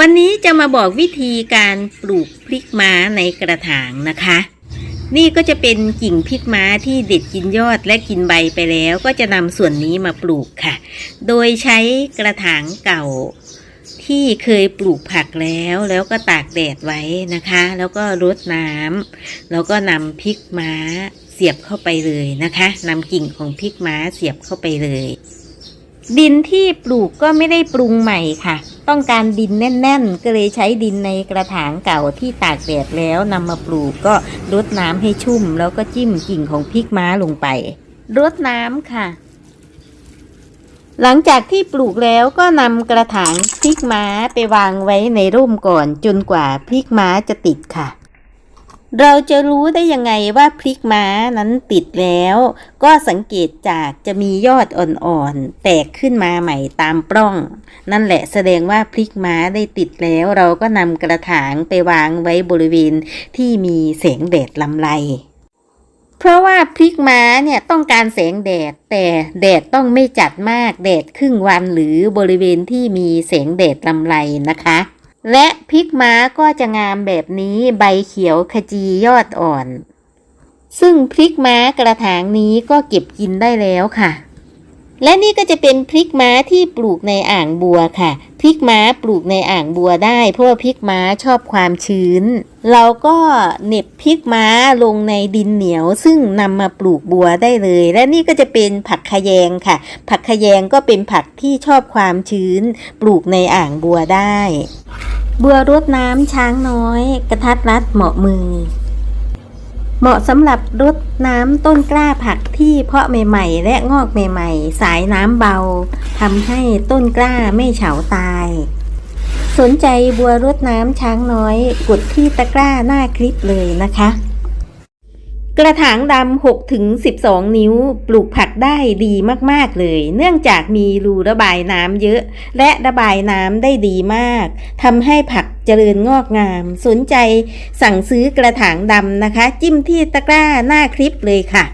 วันนี้จะมาบอกวิธีการปลูกพริกม้าในกระถางนะคะ นี่ก็จะเป็นกิ่งพริกม้าที่เด็ดกินยอดและกินใบไปแล้วก็จะนำส่วนนี้มาปลูกค่ะ โดยใช้กระถางเก่าที่เคยปลูกผักแล้วแล้วก็ตากแดดไว้นะคะ แล้วก็รดน้ำแล้วก็นำพริกม้าเสียบเข้าไปเลยนะคะนำกิ่งของพริกม้าเสียบเข้าไปเลย ดินที่ปลูกก็ไม่ได้ปรุงใหม่ค่ะ ต้องการดินแน่น ๆ ก็เลยใช้ดินในกระถางเก่าที่ตากแดดแล้วนำมาปลูกก็รดน้ำให้ชุ่ม แล้วก็จิ้มกิ่งของพริกม้าลงไปรดน้ำค่ะ หลังจากที่ปลูกแล้วก็นำกระถางพริกม้าไปวางไว้ในร่มก่อน จนกว่าพริกม้าจะติดค่ะ เราจะรู้ได้ยังไงว่าพริกม้านั้นติดแล้ว ก็สังเกตจากจะมียอดอ่อนๆ แตกขึ้นมาใหม่ตามปล้อง นั่นแหละแสดงว่าพริกม้าได้ติดแล้ว เราก็นำกระถางไปวางไว้บริเวณที่มีแสงแดดลำไร เพราะว่าพริกม้าเนี่ยต้องการแสงแดด แต่แดดต้องไม่จัดมากแดดครึ่งวันหรือบริเวณที่มีแสงแดดลำไรนะคะ และพริกม้าก็จะงามแบบนี้ใบเขียวขจียอดอ่อน ซึ่งพริกม้ากระถางนี้ก็เก็บกินได้แล้วค่ะ และนี่ก็จะเป็นพริกม้าที่ปลูกในอ่างบัวค่ะ พริกม้าปลูกในอ่างบัวได้ เพราะว่าพริกม้าชอบความชื้น เราก็เหน็บพริกม้าลงในดินเหนียว ซึ่งนำมาปลูกบัวได้เลย และนี่ก็จะเป็นผักขยงค่ะ ผักขยงก็เป็นผักที่ชอบความชื้น ปลูกในอ่างบัวได้ บัวรดน้ำช้างน้อย กระทัดรัดเหมาะมือ เหมาะสำหรับรดน้ำต้นกล้าผักที่เพาะใหม่ๆ และงอกใหม่ๆ สายน้ำเบาทำให้ต้นกล้าไม่เฉาตาย สนใจบัวรดน้ำช้างน้อย กดที่ตะกร้าหน้าคลิปเลยนะคะ กระถางดำ6ถึง12 นิ้ว ปลูกผักได้ดีมากๆเลย เนื่องจากมีรูระบายน้ำเยอะ และระบายน้ำได้ดีมากทำให้ผัก เจริญงอกงาม สนใจสั่งซื้อกระถางดำนะคะ จิ้มที่ตะกร้าหน้าคลิปเลยค่ะ